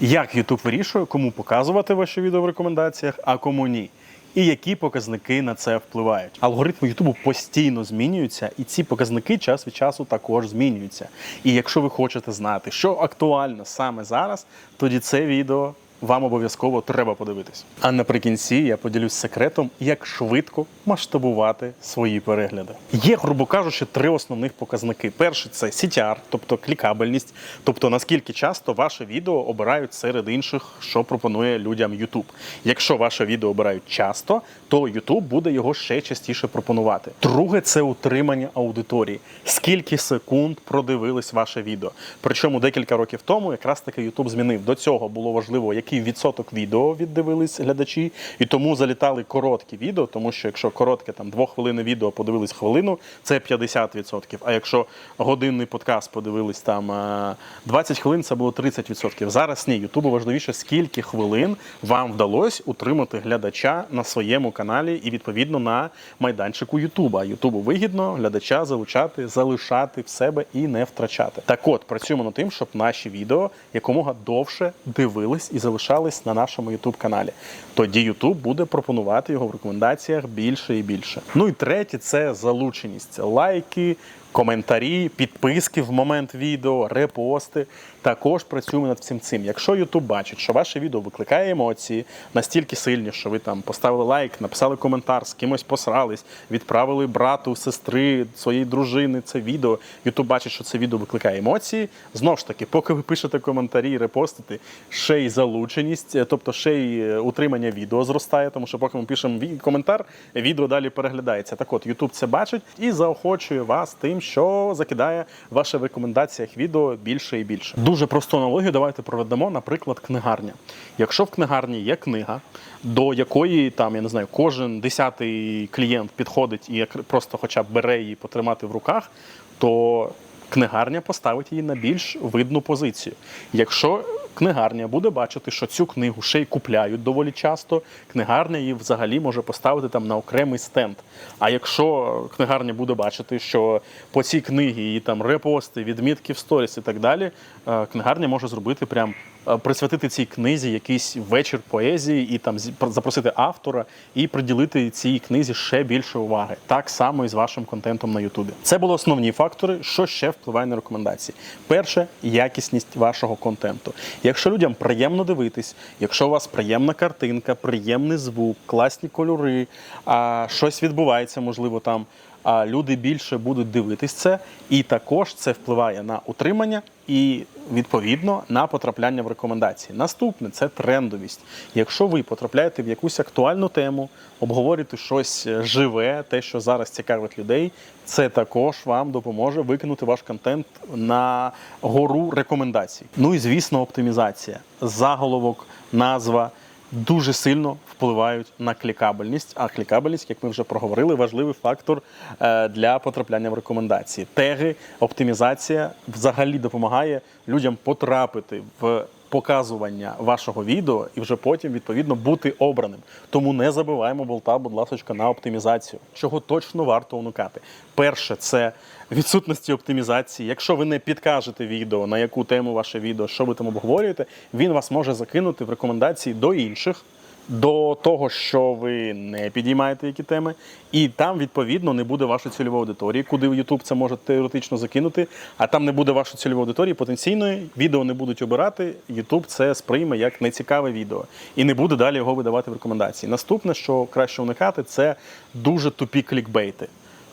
Як YouTube вирішує, кому показувати ваші відео в рекомендаціях, а кому ні. І які показники на це впливають. Алгоритми Ютубу постійно змінюються, і ці показники час від часу також змінюються. І якщо ви хочете знати, що актуально саме зараз, тоді це відео вам обов'язково треба подивитись. А наприкінці я поділюсь секретом, як швидко масштабувати свої перегляди. Є, грубо кажучи, три основних показники. Перший це CTR, тобто клікабельність, тобто наскільки часто ваше відео обирають серед інших, що пропонує людям YouTube. Якщо ваше відео обирають часто, то YouTube буде його ще частіше пропонувати. Друге це утримання аудиторії. Скільки секунд продивились ваше відео? Причому декілька років тому якраз таки YouTube змінив. До цього було важливо, який відсоток відео віддивились глядачі, і тому залітали короткі відео, тому що якщо коротке там двохвилинне відео подивились хвилину, це 50%. А якщо годинний подкаст подивились там е, 20 хвилин, це було 30%. Зараз ні, Ютубу важливіше, скільки хвилин вам вдалося утримати глядача на своєму каналі і відповідно на майданчику Ютуба. Ютубу вигідно глядача залучати, залишати в себе і не втрачати. Так от працюємо над тим, щоб наші відео якомога довше дивились і залишались на нашому Ютуб каналі. Тоді Ютуб буде пропонувати його в рекомендаціях більше і більше. Ну і третє це залученість. Лайки, коментарі, підписки в момент відео, репости. Також працюємо над всім цим. Якщо YouTube бачить, що ваше відео викликає емоції настільки сильні, що ви там поставили лайк, написали коментар, з кимось посрались, відправили брату, сестри, своєї дружини це відео. YouTube бачить, що це відео викликає емоції. Знову ж таки, поки ви пишете коментарі, репостите, ще й залученість, е, тобто ще й е, утримання відео зростає, тому що поки ми пишемо коментар, відео далі переглядається. Так от, YouTube це бачить і заохочує вас тим, що закидає в ваших рекомендаціях відео більше і більше. Дуже просту аналогію давайте проведемо, наприклад, книгарня. Якщо в книгарні є книга, до якої там я не знаю, кожен десятий клієнт підходить і просто хоча б бере її потримати в руках, то книгарня поставить її на більш видну позицію. Якщо книгарня буде бачити, що цю книгу ще й купляють доволі часто, книгарня її взагалі може поставити там на окремий стенд. А якщо книгарня буде бачити, що по цій книгі її там репости, відмітки в сторіс і так далі, е, книгарня може зробити прям присвятити цій книзі якийсь вечір поезії і там запросити автора і приділити цій книзі ще більше уваги. Так само і з вашим контентом на Ютубі. Це були основні фактори, що ще впливає на рекомендації. Перше якісність вашого контенту. Якщо людям приємно дивитись, якщо у вас приємна картинка, приємний звук, класні кольори, а щось відбувається, можливо, там. А люди більше будуть дивитись це, і також це впливає на утримання і відповідно на потрапляння в рекомендації. Наступне це трендовість. Якщо ви потрапляєте в якусь актуальну тему, обговорюєте щось живе, те, що зараз цікавить людей, це також вам допоможе викинути ваш контент на гору рекомендацій. Ну і звісно, оптимізація, заголовок, назва дуже сильно впливають на клікабельність. А клікабельність, як ми вже проговорили, важливий фактор е, для потрапляння в рекомендації. Теги, оптимізація взагалі допомагає людям потрапити в. Показування вашого відео і вже потім відповідно бути обраним. Тому не забиваємо болта, будь ласка, на оптимізацію, чого точно варто уникати. Перше, це відсутності оптимізації. Якщо ви не підкажете відео, на яку тему ваше відео, що ви там обговорюєте, він вас може закинути в рекомендації до інших. До того, що ви не підіймаєте які теми, і там відповідно не буде вашої цільової аудиторії, куди YouTube це може теоретично закинути. А там не буде вашої цільової аудиторії потенційної, відео не будуть обирати. YouTube це сприйме як нецікаве відео і не буде далі його видавати в рекомендації. Наступне, що краще уникати, це дуже тупі клікбейти.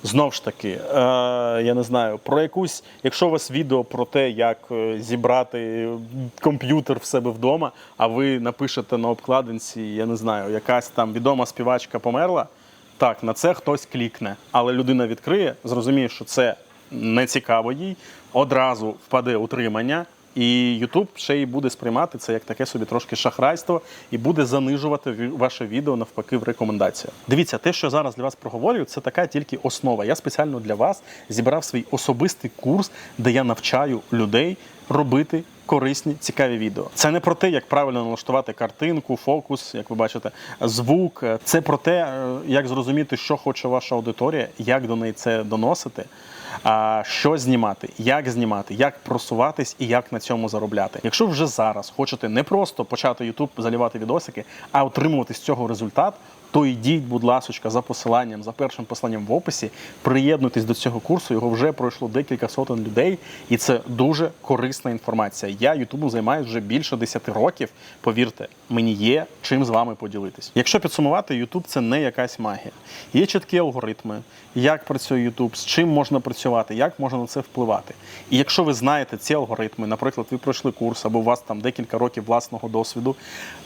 Знов ж таки, е, я не знаю, про якусь, якщо у вас відео про те, як е, зібрати комп'ютер в себе вдома, а ви напишете на обкладинці, я не знаю, якась там відома співачка померла, так, на це хтось клікне. Але людина відкриє, зрозуміє, що це не цікаво їй, одразу впаде утримання. І Ютуб ще й буде сприймати це як таке собі трошки шахрайство і буде занижувати ваше відео навпаки в рекомендаціях. Дивіться, те, що зараз для вас проговорюю, це така тільки основа. Я спеціально для вас зібрав свій особистий курс, де я навчаю людей робити корисні, цікаві відео. Це не про те, як правильно налаштувати картинку, фокус, як ви бачите, звук. Це про те, е, як зрозуміти, що хоче ваша аудиторія, як до неї це доносити. що знімати, як знімати, як просуватись і як на цьому заробляти. Якщо вже зараз хочете не просто почати YouTube залівати відосики, а отримувати з цього результат, то йдіть, будь ласочка, за посиланням, за першим посиланням в описі, приєднуйтесь до цього курсу. Його вже пройшло декілька сотень людей, і це дуже корисна інформація. Я Ютубом займаюся вже більше 10 років. Повірте, мені є чим з вами поділитись. Якщо підсумувати, Ютуб це не якась магія. Є чіткі алгоритми, як працює Ютуб, з чим можна працювати, як можна на це впливати. І якщо ви знаєте ці алгоритми, наприклад, ви пройшли курс або у вас там декілька років власного досвіду,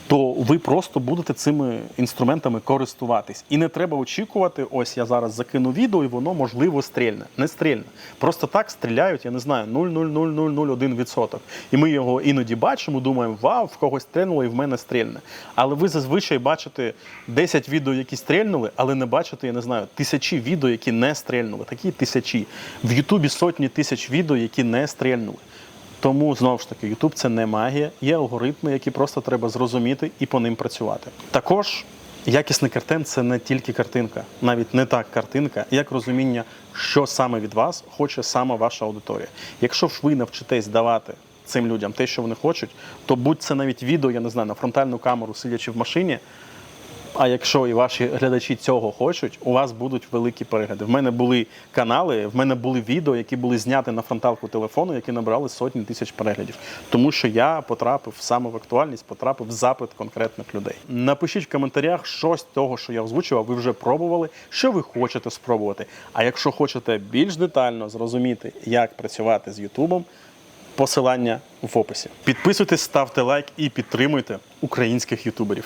то ви просто будете цими інструментами користуватись. І не треба очікувати, ось я зараз закину відео, і воно можливо стрільне. Не стрільне. Просто так стріляють, я не знаю, 0,00001%. І ми його іноді бачимо, думаємо, вау, в когось стрільнуло і в мене стрільне. Але ви зазвичай бачите 10 відео, які стрільнули, але не бачите, я не знаю, тисячі відео, які не стрільнули. Такі тисячі. В Ютубі сотні тисяч відео, які не стрільнули. Тому знову ж таки, YouTube це не магія, є алгоритми, які просто треба зрозуміти і по ним працювати. Також якісний картин це не тільки картинка, навіть не так картинка, як розуміння, що саме від вас хоче саме ваша аудиторія. Якщо ж ви навчитесь давати цим людям те, що вони хочуть, то будь це навіть відео, я не знаю, на фронтальну камеру, сидячи в машині. А якщо і ваші глядачі цього хочуть, у вас будуть великі перегляди. В мене були канали, в мене були відео, які були зняті на фронталку телефону, які набрали сотні тисяч переглядів. Тому що я потрапив саме в актуальність, потрапив в запит конкретних людей. Напишіть в коментарях щось того, що я озвучував, ви вже пробували, що ви хочете спробувати. А якщо хочете більш детально зрозуміти, як працювати з Ютубом, посилання в описі. Підписуйтесь, ставте лайк і підтримуйте українських ютуберів.